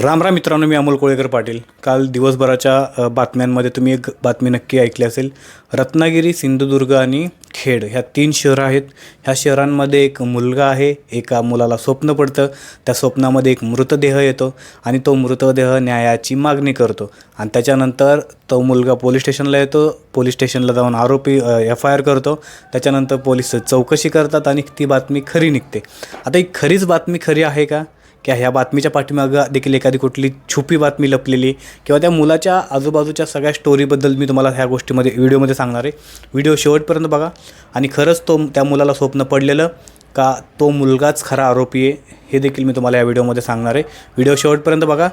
राम राम मित्रांनो मी अमोल कोळेकर पाटील. काल दिवसभराच्या बातम्यांमध्ये तुम्ही एक बातमी नक्की ऐकली असेल. रत्नागिरी सिंधुदुर्ग आणि खेड ह्या तीन शहरं आहेत. ह्या शहरांमध्ये एक मुलगा आहे एका मुलाला स्वप्न पडतं. त्या स्वप्नामध्ये एक मृतदेह येतो आणि तो मृतदेह न्यायाची मागणी करतो. आणि त्याच्यानंतर तो मुलगा पोलीस स्टेशनला येतो. पोलीस स्टेशनला जाऊन आरोपी एफ आय आर करतो. त्याच्यानंतर पोलीस चौकशी करतात आणि ती बातमी खरी निघते. आता ही खरीच बातमी खरी आहे का? की ह्या बातमीच्या पाठीमागं देखील एखादी कुठली छुपी बातमी लपलेली किंवा त्या मुलाच्या आजूबाजूच्या सगळ्या स्टोरीबद्दल मी तुम्हाला ह्या गोष्टीमध्ये व्हिडिओमध्ये सांगणार आहे. व्हिडिओ शेवटपर्यंत बघा. आणि खरंच तो त्या मुलाला स्वप्न पडलेलं का तो मुलगाच खरा आरोपी आहे हे देखील मी तुम्हाला या व्हिडिओमध्ये सांगणार आहे. व्हिडिओ शेवटपर्यंत बघा.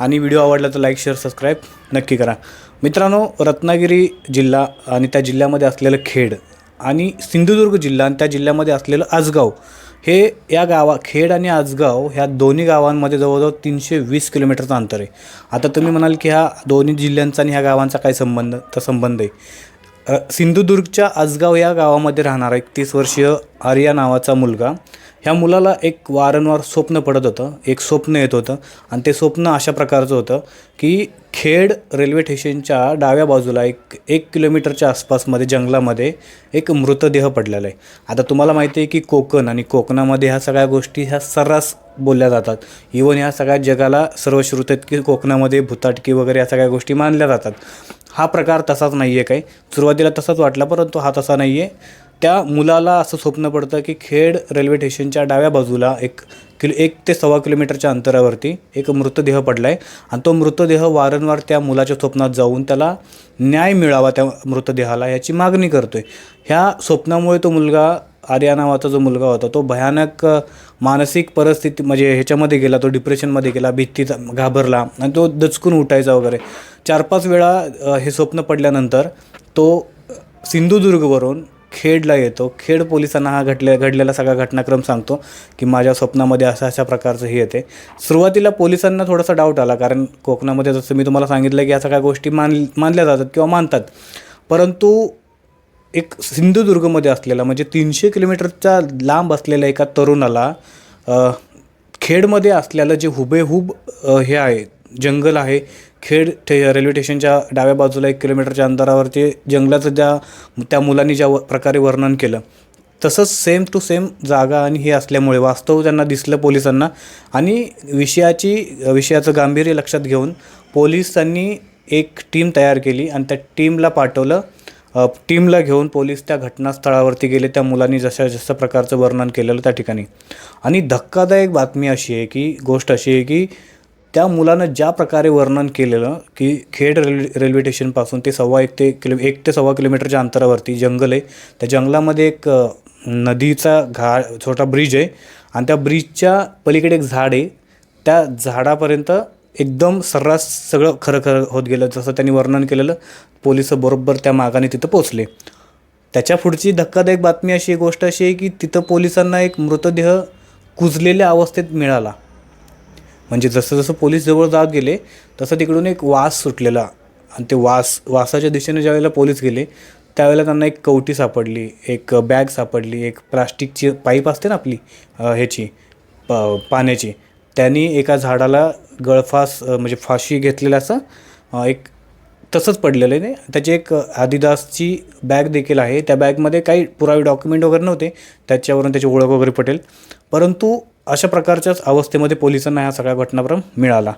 आणि व्हिडिओ आवडला तर लाईक शेअर सबस्क्राईब नक्की करा. मित्रांनो रत्नागिरी जिल्हा आणि त्या जिल्ह्यामध्ये असलेलं खेड आणि सिंधुदुर्ग जिल्हा आणि त्या जिल्ह्यामध्ये असलेलं आजगाव हे या गावा खेड आणि आजगाव ह्या दोन्ही गावांमध्ये जवळजवळ तीनशे वीस किलोमीटरचं अंतर आहे. आता तुम्ही म्हणाल की ह्या दोन्ही जिल्ह्यांचा आणि ह्या गावांचा काय संबंध तर संबंध आहे. सिंधुदुर्गच्या आजगाव या गावामध्ये राहणारा एक तीस वर्षीय आर्या नावाचा मुलगा ह्या मुलाला एक वारंवार स्वप्न पडत होतं एक स्वप्न येत होतं आणि ते स्वप्न अशा प्रकारचं होतं की खेड रेल्वे स्टेशनच्या डाव्या बाजूला एक एक किलोमीटरच्या आसपासमध्ये जंगलामध्ये एक मृतदेह पडलेला आहे. आता तुम्हाला माहिती आहे की कोकण आणि कोकणामध्ये ह्या सगळ्या गोष्टी ह्या सर्रास बोलल्या जातात. इवन ह्या सगळ्या जगाला सर्वश्रुत आहेत की कोकणामध्ये भुताटकी वगैरे या सगळ्या गोष्टी मानल्या जातात. हा प्रकार तसाच नाही आहे काही. सुरुवातीला तसाच वाटला परंतु हा तसा नाही आहे त्या मुलाला असं स्वप्न पडतं की खेड रेल्वे स्टेशनच्या डाव्या बाजूला एक किलो एक ते सव्वा किलोमीटरच्या अंतरावरती एक मृतदेह पडला आहे आणि तो मृतदेह वारंवार त्या मुलाच्या स्वप्नात जाऊन त्याला न्याय मिळावा त्या मृतदेहाला याची मागणी करतो आहे ह्या स्वप्नामुळे तो मुलगा आर्या नावाचा जो मुलगा होता तो भयानक मानसिक परिस्थिती म्हणजे ह्याच्यामध्ये गेला तो डिप्रेशनमध्ये गेला भीतीचा घाबरला आणि तो दचकून उठायचा वगैरे. चार पाच वेळा हे स्वप्न पडल्यानंतर तो सिंधुदुर्गवरून खेडला येतो. खेड पोलिसांना हा घडले घडलेला सगळा घटनाक्रम सांगतो की माझ्या स्वप्नामध्ये अशा अशा प्रकारचं हे येते. सुरुवातीला पोलिसांना थोडासा डाऊट आला कारण कोकणामध्ये जसं मी तुम्हाला सांगितलं की या सगळ्या गोष्टी मान मानल्या जातात किंवा मानतात. परंतु एक सिंधुदुर्गमध्ये असलेला म्हणजे तीनशे किलोमीटरच्या लांब असलेल्या एका तरुणाला खेडमध्ये असलेलं जे हुबेहूब हे आहे जंगल आहे खेड ठे रेल्वे स्टेशनच्या डाव्या बाजूला एक किलोमीटरच्या अंतरावरती जंगलाचं ज्या त्या मुलांनी ज्या व- प्रकारे वर्णन केलं. तसंच सेम टू सेम जागा आणि हे असल्यामुळे वास्तव त्यांना दिसलं पोलिसांना. आणि विषयाची विषयाचं गांभीर्य लक्षात घेऊन पोलिसांनी एक टीम तयार केली आणि त्या टीमला पाठवलं. टीमला घेऊन पोलीस त्या घटनास्थळावरती गेले. त्या मुलांनी जशा जसं प्रकारचं वर्णन केलेलं त्या ठिकाणी. आणि धक्कादायक बातमी अशी आहे की गोष्ट अशी आहे की त्या मुलानं ज्या प्रकारे वर्णन केलेलं की खेड रेल्वे रेल्वे स्टेशनपासून ते सव्वा एक ते किलो एक ते सव्वा किलोमीटरच्या अंतरावरती जंगल आहे. त्या जंगलामध्ये एक नदीचा घा छोटा ब्रिज आहे. आणि त्या ब्रिजच्या पलीकडे एक झाड आहे. त्या झाडापर्यंत एकदम सर्रास सगळं खरं खरं होत गेलं जसं त्यांनी वर्णन केलेलं पोलीस बरोबर त्या मागाने तिथं पोचले त्याच्या पुढची धक्कादायक बातमी अशी एक गोष्ट अशी आहे की तिथं पोलिसांना एक मृतदेह कुजलेल्या अवस्थेत मिळाला. म्हणजे जसं जसं पोलीस जवळ जात गेले तसं तिकडून एक वास सुटलेला. आणि ते वास वासाच्या दिशेने ज्यावेळेला पोलीस गेले त्यावेळेला त्यांना एक कवटी सापडली एक बॅग सापडली एक प्लास्टिकची पाईप असते ना आपली ह्याची प पाण्याची त्यांनी एका झाडाला गळफास म्हणजे फाशी घेतलेल्याचं असं एक तसंच पडलेलं आहे. ते. त्याची एक आदिदासची बॅग देखील आहे. त्या बॅगमध्ये काही पुरावे डॉक्युमेंट वगैरे नव्हते. त्याच्यावरून त्याची ओळख वगैरे पटेल. परंतु अशा प्रकारच्याच अवस्थेमध्ये पोलिसांना ह्या सगळ्या घटनाक्रम मिळाला.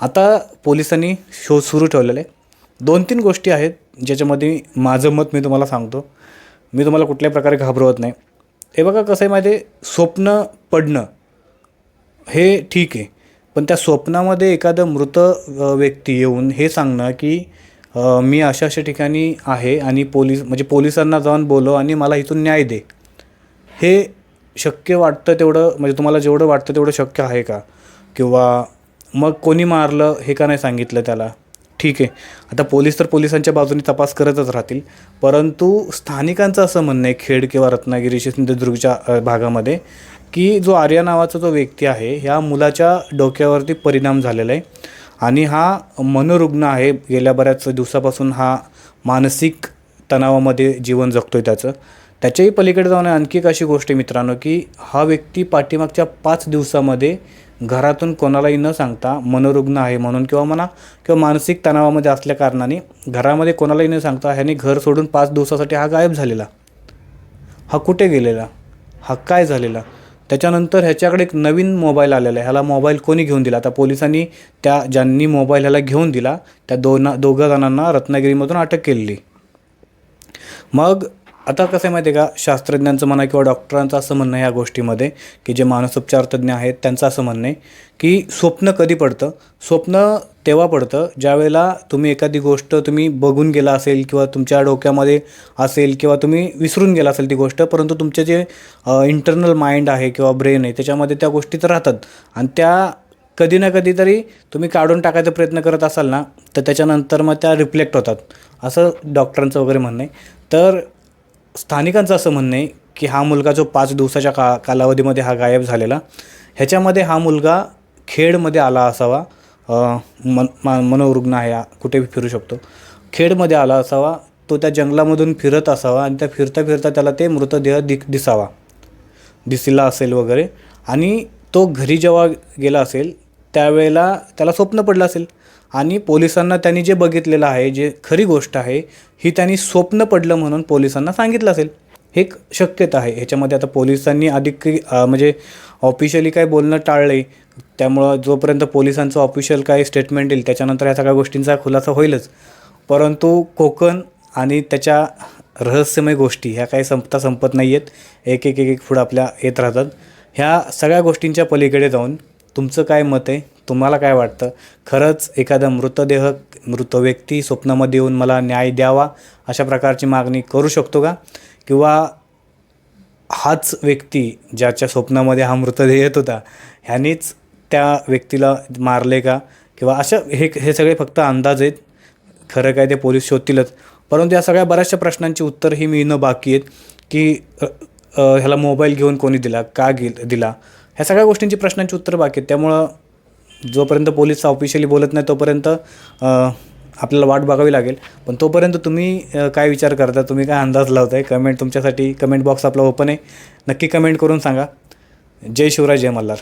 आता पोलिसांनी शोध सुरू ठेवलेला. आहे दोन तीन गोष्टी आहेत ज्याच्यामध्ये माझं मत मी तुम्हाला सांगतो. मी तुम्हाला कुठल्याही प्रकारे घाबरवत नाही. हे बघा कसं आहे माहिती आहे स्वप्न पडणं हे ठीक आहे. पण त्या स्वप्नामध्ये एखादं मृत व्यक्ती येऊन हे सांगणं की मी अशा अशा ठिकाणी आहे आणि पोलीस म्हणजे पोलिसांना जाऊन बोलव आणि मला इथून न्याय दे. हे शक्य वाटतं तेवढं म्हणजे तुम्हाला जेवढं वाटतं तेवढं शक्य आहे का? किंवा मग कोणी मारलं हे का नाही सांगितलं त्याला? ठीक आहे. आता पोलीस तर पोलिसांच्या बाजूने तपास करतच राहतील. परंतु स्थानिकांचं असं म्हणणं आहे खेड किंवा रत्नागिरी सिंधुदुर्गच्या भागामध्ये की जो आर्या नावाचा जो व्यक्ती आहे ह्या मुलाच्या डोक्यावरती परिणाम झालेला आहे. आणि हा मनोरुग्ण आहे गेल्या बऱ्याच दिवसापासून हा मानसिक तणावामध्ये जीवन जगतो आहे त्याचं. त्याच्याही पलीकडे जाऊन आणखी एक अशी गोष्ट आहे मित्रांनो की हा व्यक्ती पाठीमागच्या पाच दिवसामध्ये घरातून कोणालाही न सांगता मनोरुग्ण आहे म्हणून किंवा म्हणा किंवा मानसिक तणावामध्ये असल्या कारणाने घरामध्ये कोणालाही न सांगता ह्याने घर सोडून पाच दिवसासाठी हा गायब झालेला. हा कुठे गेलेला? हा काय झालेला? त्याच्यानंतर ह्याच्याकडे एक नवीन मोबाईल आलेला आहे. ह्याला मोबाईल कोणी घेऊन दिला? आता पोलिसांनी त्या ज्यांनी मोबाईल ह्याला घेऊन दिला त्या दोन दोघं जणांना रत्नागिरीमधून अटक केलेली. मग आता कसं आहे माहिती आहे का? शास्त्रज्ञांचं म्हणा किंवा डॉक्टरांचं असं म्हणणं आहे या गोष्टीमध्ये की जे मानसोपचार तज्ज्ञ आहेत त्यांचं असं म्हणणं आहे की स्वप्न कधी पडतं? स्वप्न तेव्हा पडतं ज्यावेळेला तुम्ही एखादी गोष्ट तुम्ही बघून गेला असेल किंवा तुमच्या डोक्यामध्ये असेल किंवा तुम्ही विसरून गेला असेल ती गोष्ट परंतु तुमचे जे इंटरनल माइंड आहे किंवा ब्रेन आहे त्याच्यामध्ये त्या गोष्टी तर राहतात. आणि त्या कधी ना कधी तरी तुम्ही काढून टाकायचा प्रयत्न करत असाल ना तर त्याच्यानंतर मग त्या रिफ्लेक्ट होतात. असं डॉक्टरांचं वगैरे म्हणणं आहे. तर स्थानिकांचं असं म्हणणं आहे की हा मुलगा जो पाच दिवसाच्या का कालावधीमध्ये हा गायब झालेला ह्याच्यामध्ये हा मुलगा खेडमध्ये आला असावा. मन मा मनोरुग्ण आहे कुठे फिरू शकतो. खेडमध्ये आला असावा तो त्या जंगलामधून फिरत असावा आणि त्या फिरता फिरता त्याला ते मृतदेह दि दिसावा. दिसला असेल वगैरे. आणि तो घरी जेव्हा गेला असेल त्यावेळेला त्याला स्वप्न पडलं असेल. आणि पोलिसांना त्यांनी जे बघितलेलं आहे जे खरी गोष्ट आहे ही त्यांनी स्वप्न पडलं म्हणून पोलिसांना सांगितलं असेल. हे एक शक्यता आहे. ह्याच्यामध्ये आता पोलिसांनी अधिक म्हणजे ऑफिशियली काय बोलणं टाळलं आहे त्यामुळं जोपर्यंत पोलिसांचं ऑफिशियल काय स्टेटमेंट येईल त्याच्यानंतर या सगळ्या गोष्टींचा खुलासा होईलच. परंतु कोकण आणि त्याच्या रहस्यमय गोष्टी ह्या काही संपता संपत नाही आहेत एक एक एक एक पुढं आपल्या येत राहतात. ह्या सगळ्या गोष्टींच्या पलीकडे जाऊन तुमचं काय मत आहे? तुम्हाला काय वाटतं? खरंच एखादा मृतदेह मृत व्यक्ती स्वप्नामध्ये येऊन मला न्याय द्यावा अशा प्रकारची मागणी करू शकतो का? किंवा हाच व्यक्ती ज्याच्या स्वप्नामध्ये हा मृतदेह येत होता ह्यानेच त्या व्यक्तीला मारले का? किंवा अशा हे हे सगळे फक्त अंदाज आहेत. खरं काय ते पोलीस शोधतीलच. परंतु या सगळ्या बऱ्याचशा प्रश्नांची उत्तर ही मिळणं बाकी आहेत की ह्याला मोबाईल घेऊन कोणी दिला? का गे दिला? ह्या सगळ्या गोष्टींची प्रश्नांची उत्तर बाकी आहेत. त्यामुळं जोपर्यंत पोलीस ऑफिशियली बोलत नाही तोपर्यंत आपल्याला वाट बघावी लागेल. पण तोपर्यंत तुम्ही काय विचार करता? तुम्ही काय अंदाज लावताय? कमेंट तुमच्यासाठी कमेंट बॉक्स आपला ओपन आहे. नक्की कमेंट करून सांगा. जय शिवराय जय मल्हार.